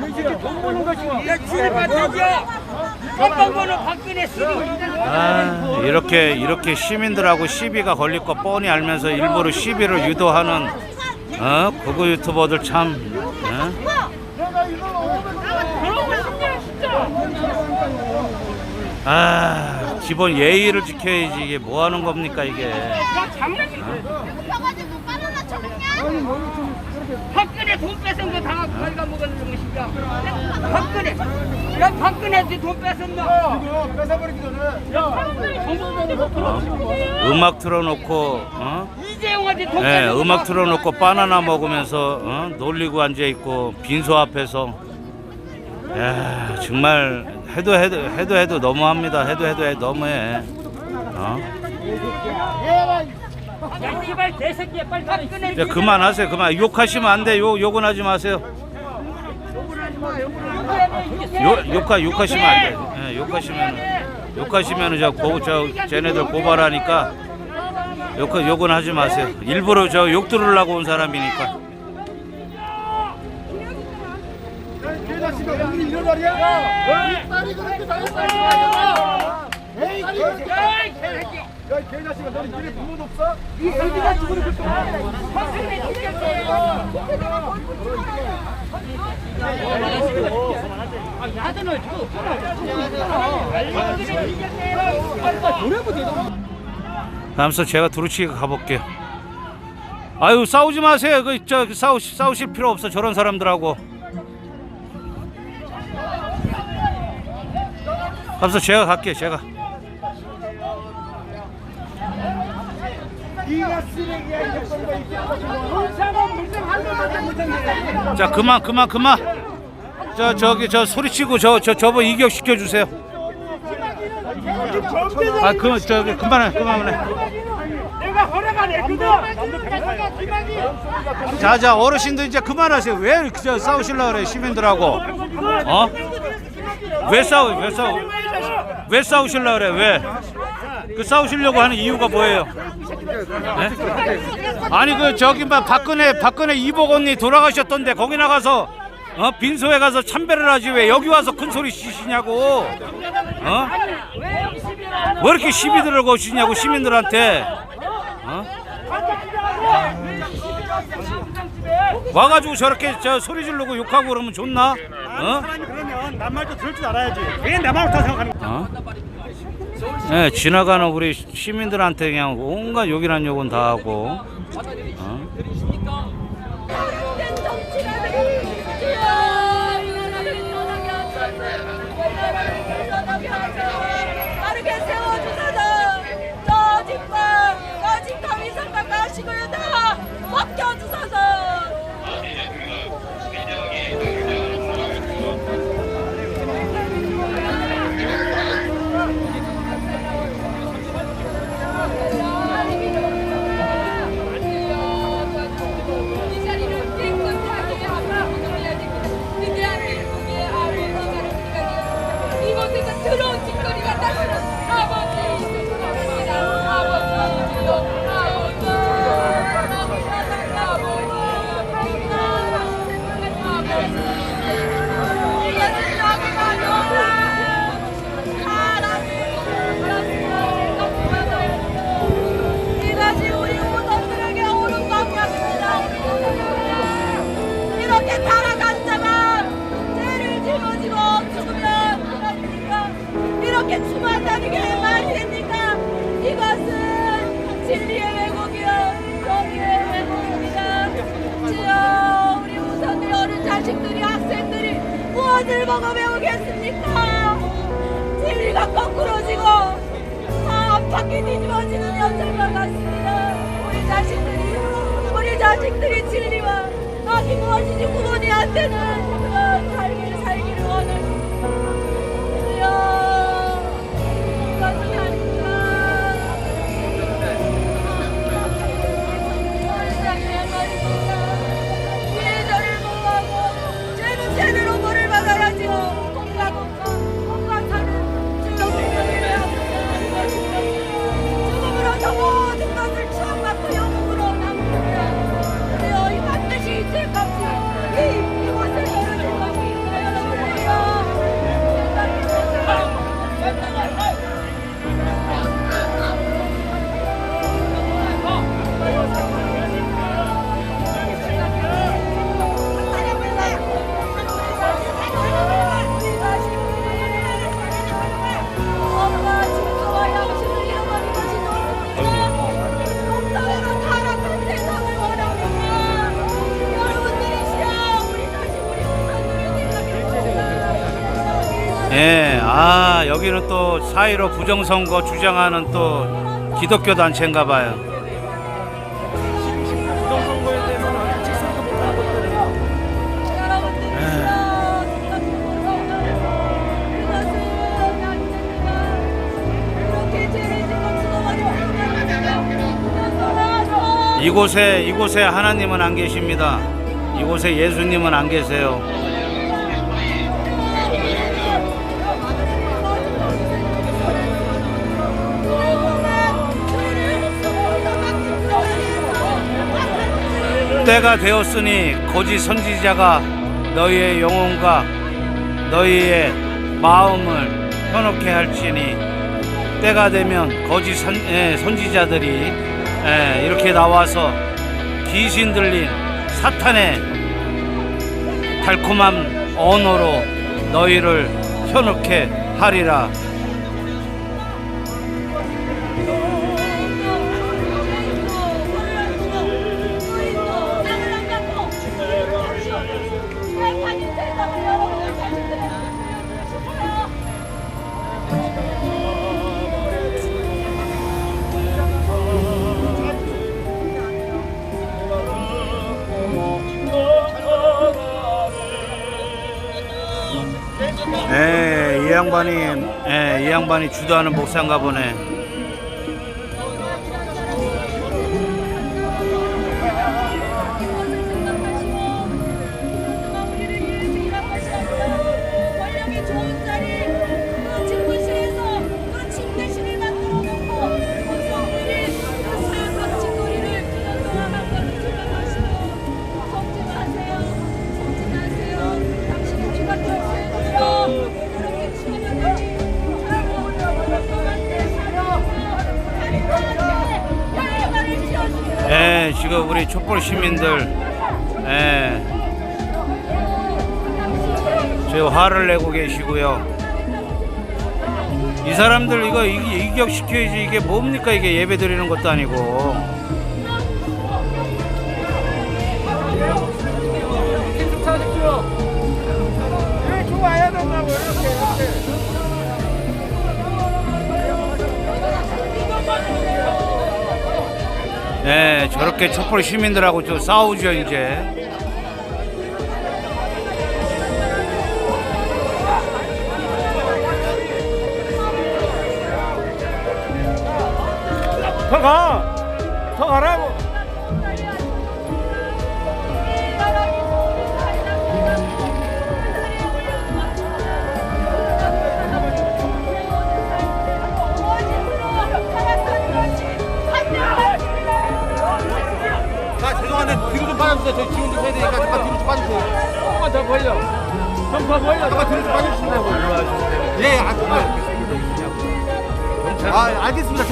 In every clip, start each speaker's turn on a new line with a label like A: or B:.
A: 돈 버는 것이고.
B: 어떤 거는 박근혜 시비
C: 아, 이렇게 이렇게 시민들하고 시비가 걸릴 거 뻔히 알면서 일부러 시비를 유도하는 어? 그거 유튜버들 참 어? 아 기본 예의를 지켜야지 이게 뭐 하는 겁니까 이게?
D: 바나나 쳐먹냐?
B: 박근혜 돈 뺏은 거다 가져가 먹는 것이야 박근혜 야 박근혜한테 돈 뺏었나
A: 이거 뺏어버리기 전에.
C: 어? 음악 틀어놓고 어?
B: 이재용한테 돈
C: 예,
B: 뺏은
C: 음악
B: 거
C: 틀어놓고 바나나 먹으면서 어? 놀리고 앉아 있고 빈소 앞에서 야 정말 해도 해도 해도 해도 너무합니다. 해도 해도 해 너무해. 어?
B: 야 제발 개새끼야 빨리 박근혜
C: 이제 그만하세요. 그만 욕하시면 안 돼. 욕 욕은 하지 마세요. 욕 욕하 욕하시면 안 돼. 예, 욕하시면 욕하시면 저 고 저 쟤네들 고발하니까 욕 욕은 하지 마세요. 일부러 저 욕 들으려고 온 사람이니까.
A: 개자식아, 우리 이런 자리야? 딸이 그렇게 당했다. 에이, 개새끼 야. 야, 이 개자식아, 너는 니네 부모도 없어? 이 애기가 죽으면 그렇게
C: 다음서 제가 두루치기 가볼게요. 아유 싸우지 마세요. 그 저 싸우 싸우실 필요 없어 저런 사람들하고. 다음서 제가 갈게요. 제가.
A: 네가 쓰레기야, 이거가 있어.
C: 자 그만 그만 그만. 저 저기 저 소리치고 저 저 저거 이격 시켜 주세요. 아 그만 저기 그만해 그만해.
B: 내가 허락 안 했거든
C: 자자 어르신들 이제 그만하세요. 왜 이렇게 저 싸우실라 그래 시민들하고? 어? 왜 싸우 왜 싸우 왜 싸우실라 그래 왜? 그 싸우시려고 하는 이유가 뭐예요? 네? 아니 그 저기 막 박근혜 박근혜 이복 언니 돌아가셨던데 거기 나가서 어 빈소에 가서 참배를 하지 왜 여기 와서 큰 소리 치시냐고 어? 왜 이렇게 시비 들고 오시냐고 시민들한테 어? 와가지고 저렇게 저 소리 지르고 욕하고 그러면 좋나? 어?
A: 사람이 그러면 남 말도 들을 줄 알아야지. 왜내다 생각하는 거야?
C: 어? 네, 지나가는 우리 시민들한테 그냥 온갖 욕이란 욕은 다 하고 어?
D: 자식들이 진리와 악이 무엇인지 구분이 안 되는 그런 살기를 살기를 원합니다. 또4.15 부정선거 주장하는 또 기독교 단체인가 봐요
E: 부정선거에 대해서는 아직 못하는 것들이에요.
D: 이곳에 이곳에 하나님은 안 계십니다 이곳에 예수님은 안 계세요 때가 되었으니 거짓 선지자가 너희의 영혼과 너희의 마음을 현혹해 할지니 때가 되면 거짓 선, 예, 선지자들이 예, 이렇게 나와서 귀신 들린 사탄의 달콤한 언어로 너희를 현혹해 하리라 양반이 예, 이 양반이 주도하는 목사인가 보네. 예, 지금 우리 촛불 시민들 예, 지금 화를 내고 계시고요. 이 사람들 이거 이- 이격시켜야지 이게 뭡니까 이게 예배 드리는 것도 아니고. 예, 저렇게 촛불 시민들하고 저 싸우죠 이제.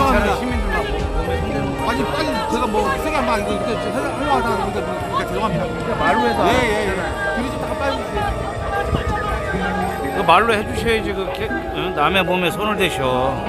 E: 죄송합니다. 시민들만 아니, 아니, 제가 뭐 세게 막 이거 이렇게 하려- 하려고 하다 보니까 그러니까 죄송합니다. 말로 해서. 예, 예, 예. 좀 잠깐 빠져주세요.
D: 그 말로 해주셔야지 그 개- 어? 남의 몸에 손을 대셔.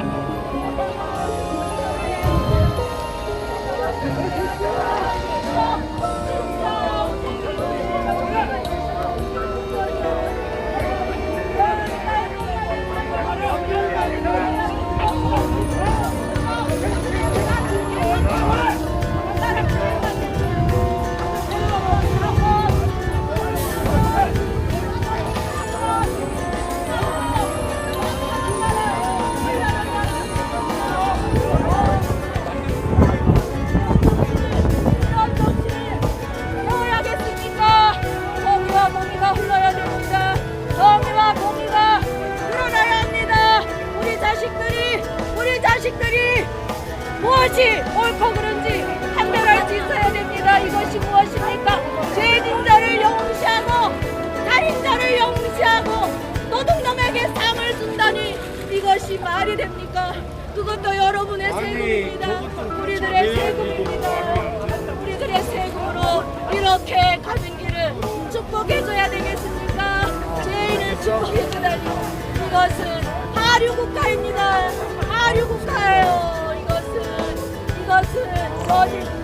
A: 축복해줘야 되겠습니까? 죄인을 축복해주다니 이것은 하류국가입니다. 하류국가예요. 이것은 이것은 거짓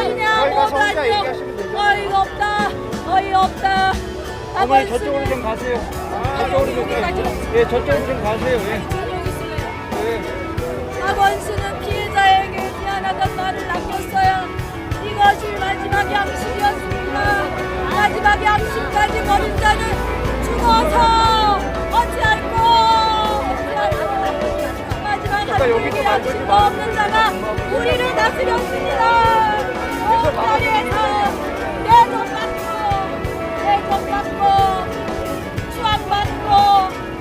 D: 짓거리냐 모두 안녕 어이가 없다 어이가 없다. 어머니 저쪽으로 좀 가세요. 저쪽으로 좀 예, 저쪽으로 좀 가세요. 예. 박원순은 피해자에게 미안하단 말을 남겼어요. 이것이 마지막 양식이었습니다. 마지막 양식까지 버린 자는 죽어서 어찌할꼬? 마지막 한국의 양식도 없는 자가 우리를 다스렸습니다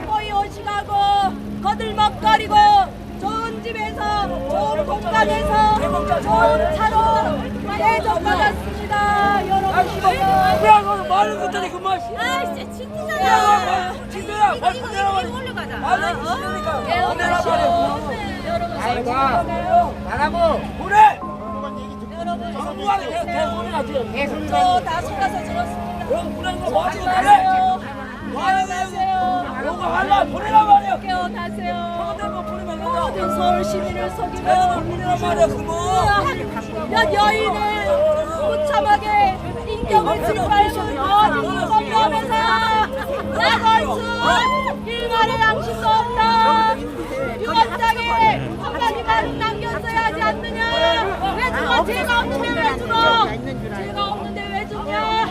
D: 꼬이 오시가고 거들먹거리고 좋은 집에서 좋은 공간에서 좋은 차로 대접받았습니다 여러분
B: 그냥 말을 못하니 그만
D: 아 진짜 이거 이거 이거 올려가자
B: 말을
D: 어?
B: 못하니까
D: 깨어나시오 여러분
B: 말하고 그래
D: 여러분
B: 정부하는 개소리 나지
D: 저다 속아서 들었습니다
B: 그럼 그런 거 뭐지 그래
D: 깨어나세요
B: 말하세요
D: 깨어나세요
B: 뭐가 할라 보내라 말이야
D: 깨어나세요
B: 내가 보내면
D: 모든 서울 시민을 속이고
B: 내가 보내라 말이야 그뭐
D: 몇 여인을 무참하게 인격을 거짓 건너면서 나걸수 일말의 양심도 없다 유언장에 한마디만 남겼어야 하지 않느냐? 왜 죽어? 죄가 없는데 왜 죽어? 죄가 없는데 왜 죽냐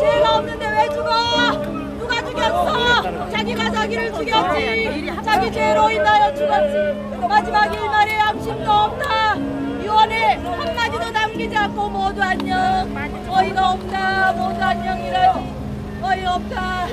D: 죄가 없는데 왜 죽어? 누가 죽였어? 자기가 자기를 죽였지. 자기 죄로 인하여 죽었지. 마지막 일말의 양심도 없다. 유언에 한마디도 남기지 않고 모두 안녕. 어이가 없다. 모두 안녕이라니 어이없다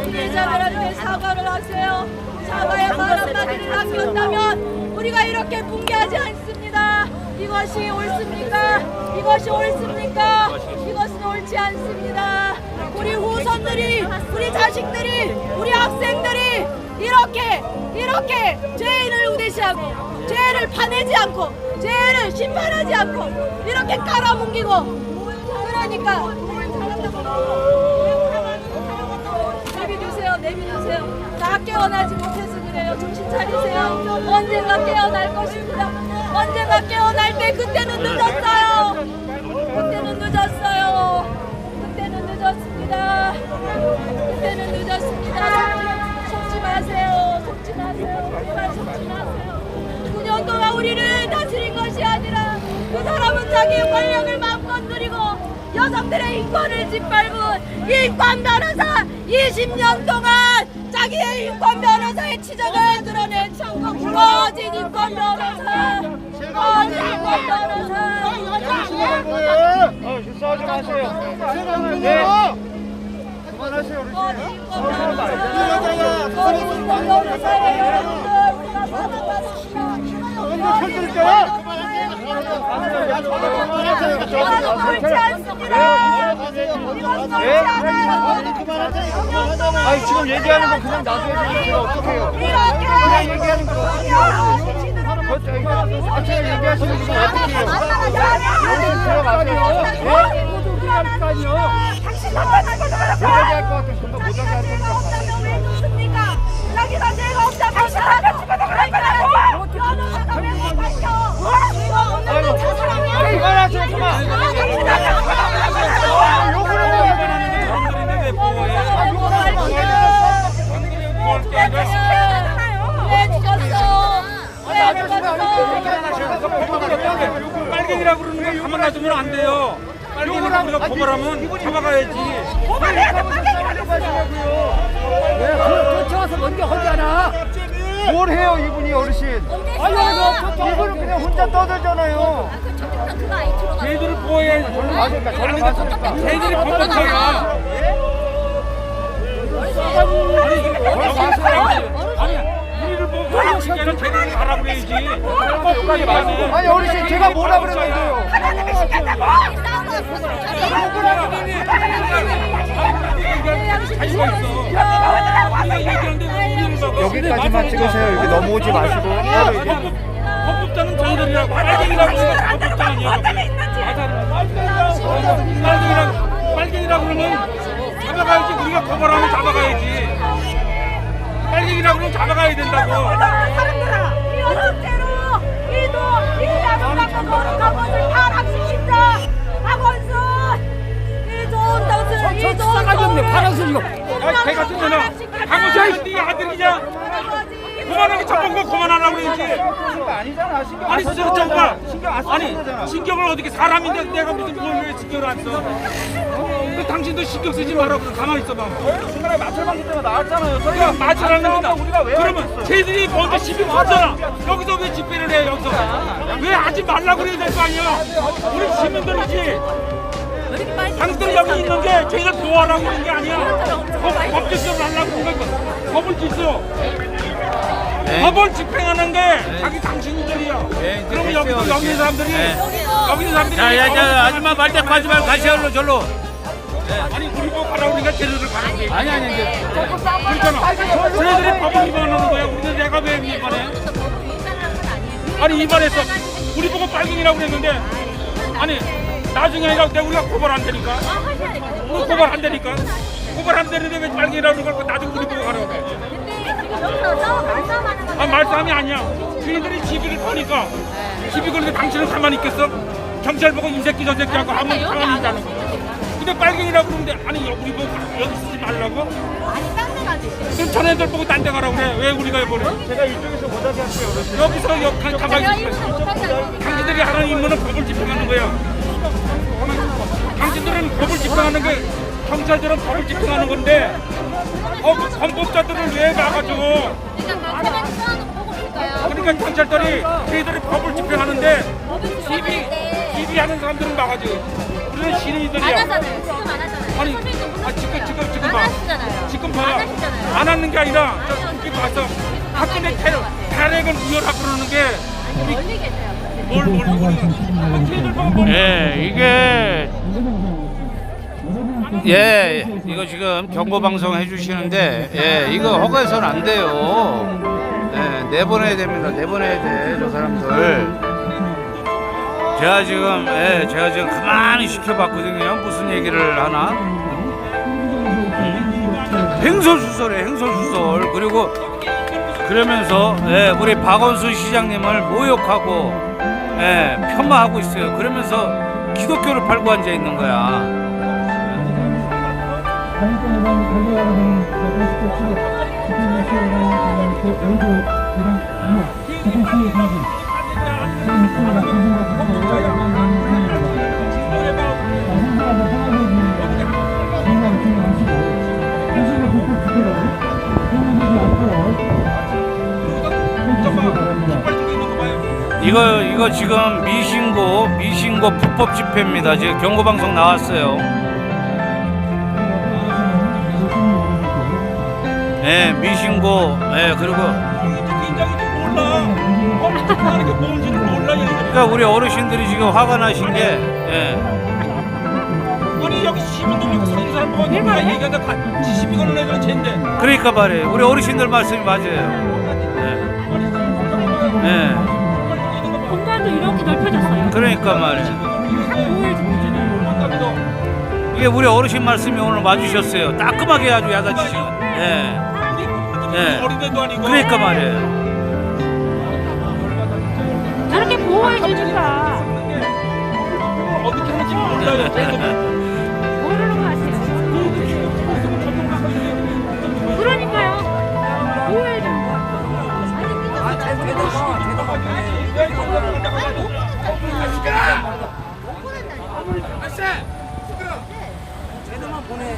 D: 피해자들한테 사과를 하세요. 사과의 말 한마디를 남겼다면 우리가 이렇게 붕괴하지 않습니다. 이것이 옳습니까? 이것이 옳습니까? 이것은 옳지 않습니다. 우리 후손들이 우리 자식들이 우리 학생들이 이렇게 이렇게 죄인을 우대시하고 죄를 파내지 않고 죄를 심판하지 않고 이렇게 깔아뭉기고 그러니까 내비두세요? 다 깨어나지 못해서 그래요. 정신 차리세요. 언젠가 깨어날 것입니다. 언젠가 깨어날 때 그때는 늦었어요. 그때는 늦었어요. 그때는 늦었습니다. 그때는 늦었습니다. 속지 마세요. 속지 마세요. 제발 속지 마세요. 9년 동안 우리를 다스린 것이 아니라 그 사람은 자기의 권력을 마음껏 누리고 여성들의 인권을 짓밟은 인권 변호사 20년 동안 자기의 인권 변호사의 치적을 드러낸 거짓 인권 변호사 거짓 인권 변호사
A: 싸우지 마세요. 네. 그만하세요,
D: 거짓 인권 변호사 거짓 인권 변호사의 여러분들 받아봤습니다
A: 손들게요.
D: 않아요
A: 아니 지금 얘기하는 거 그냥 놔둬야 되는데 어떡해요?
D: 이렇게
A: 그냥 얘기하는
D: 거저
A: 아침에 얘기하시는 거 어떡해요?
D: 당신 나타날 것도
A: 얘기할 것 같으면 좀더 못하게 할 테니까
D: 없다면 왜 죽습니까? 자기가 죄가 없다 당신 나를 죽어도 그럴 거
F: 빨갱이라고 그러는 거 가만 놔두면 안 돼요. 빨갱이라고 우리가 고발하면 잡아가야지.
B: 쫓아와서 먼저 하잖아
A: 뭘 해요 이분이 어르신? 이분은 그냥 혼자 떠들잖아요.
F: 걔들을 보호해야지.
A: 맞으니까 저는 맞으니까.
F: 걔들이 법법해야. 그러니까 걔들이 가라고 해야지. 여기까지 말고.
A: 아니 어르신 제가 뭐라 그랬는데요?
F: 우리를 막아?
A: 여기까지만 찍으세요. 여기 넘어오지 마시고.
F: 법법, 법법자는 저희들이라고 빨갱이라고 그러면 법법자 아니야. 빨갱이라고, 빨갱이라고 그러면 잡아가야지. 우리가 고발하면 잡아가야지. 빨갱이라고 그러면 잡아가야 된다고.
D: 사람들아, 이어제로 이도 이 아름답고 거룩한 것을 타락시킨다.
B: 박원순, 이 좋은 것을 이 좋은 것을 파란색 이거.
F: 야, 걔 같은 거나. 강호수야, 네 아들이냐? 그만하고 잡은 거 그만하라고 그러지.
A: 아니잖아. 신경
F: 아니 진짜 썼잖아.
A: 신경 안 써.
F: 아니, 신경을 어떻게 사람인데 내가 무슨 뭘 신경을 안 써? 그 당신도 신경 쓰지 마라 그래 가만히 있어봐.
A: 중간에 마찰방지 때문에 나왔잖아요. 저희가
F: 그러니까 맞으라는 거다.
A: 우리가 왜
F: 그러면 쟤들이 먼저 시비 걸잖아. 여기서 왜 집회를 해 여기서? 왜 하지 말라고 그래야 될 거 아니야? 우리 시민들이지. 당신들 여기 있는 게 저희가 도와라고 그런 게 아니야. 법, 법제적으로 하려고 거야. 법을 지켜. 법을 집행하는 게 자기 당신들이야.
C: 네, 이제
F: 그러면 여기서
C: 됐어요,
F: 여기 있는 사람들이
C: 네.
F: 여기 있는 사람들이
C: 자, 야, 자, 아줌마 말대 하지 말고 가시로 절로.
F: 아니 우리 뭐 가라고 그러니까 쟤네들 가라고 그래.
C: 아니 아니 이제
F: 그렇잖아. 쟤네들이 법을 위반하는 거야. 우리는 내가 왜 위반해? 아니 위반했어. 우리 보고 빨갱이라고 그랬는데 아니 나중에 내가 우리가 고발 안 되니까 우리 고발 안 되니까 고발 안 되는데 왜 빨갱이라고 그러고 나중에 우리 보고 가라고 그래. 아 말싸움이 아니야. 저희들이 시비를 거니까 시비 거는데 당신은 가만히 있겠어? 경찰 보고 이 새끼 저 새끼 하고 아무 가만히 있다는 거. 근데 빨갱이라고 그러는데 아니 우리 가- 여기 쓰지 말라고? 그럼 전 애들 보고 딴 데 가라고 그래. 왜 우리가 해버려?
A: 제가 이쪽에서 못하게 할게요. 어르신.
F: 여기서 여, 가, 가만히 있어. 당신들이 하는 임무는 법을 집행하는 거야. 당신들은 법을 집행하는 게 경찰들은 법을 집행하는 건데 어, 그 헌법자들을 왜 막아줘? 그러니까 경찰들이 저희들이 법을 집행하는데 시비 시비하는 사람들은 막아줘. 우리는 시민들이야. 아니, 아, 지금 지금 지금
D: 안
F: 봐.
D: 하시잖아요.
F: 지금 봐.
D: 안 하시잖아요.
F: 안 하는 게 아니라 저기 봐서 학교내 탄핵을 우열하고 그러는 게뭘뭘 우리가 저희들 보고 뭘
C: 예, 이게 예, 이거 지금 경고 방송 해주시는데 예, 이거 허가해서는 안 돼요. 예, 내보내야 됩니다. 내보내야 돼, 저 사람들. 제가 지금 예, 제가 지금 가만히 시켜봤거든요. 무슨 얘기를 하나? 음. 행설수설해, 행설수설. 그리고 그러면서 예, 우리 박원순 시장님을 모욕하고 예, 폄하하고 있어요. 그러면서 기독교를 팔고 앉아 있는 거야. 이거 이거 지금 미신고 미신고 불법 집회입니다. 지금 경고 방송 나왔어요. 예, 미신고. 예, 그리고.
F: 뭔지도 몰라 얘들.
C: 그러니까 우리 어르신들이 지금 화가 나신 게 예.
F: 아니 여기 시민들 여기 사는 사람 얼마나 얘기하다 시비 거는 애들은 쟤인데.
C: 그러니까 말이에요. 우리 어르신들 말씀이 맞아요. 예. 예.
D: 공간도 이렇게 넓혀졌어요.
C: 그러니까 말이에요. 이게 우리 어르신 말씀이 오늘 와주셨어요. 따끔하게 아주 야단치시고. 예. 예.
F: 어린애도 아니고.
C: 그러니까 말이에요.
D: 보호해 주니까
F: 어떻게 하는지 몰라요.
D: 모르는 거 같아요. 그러니까요. 보호해 주니까.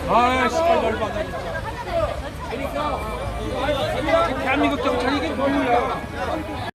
F: 아, 열받아. 대한민국 경찰이 이게 뭐야?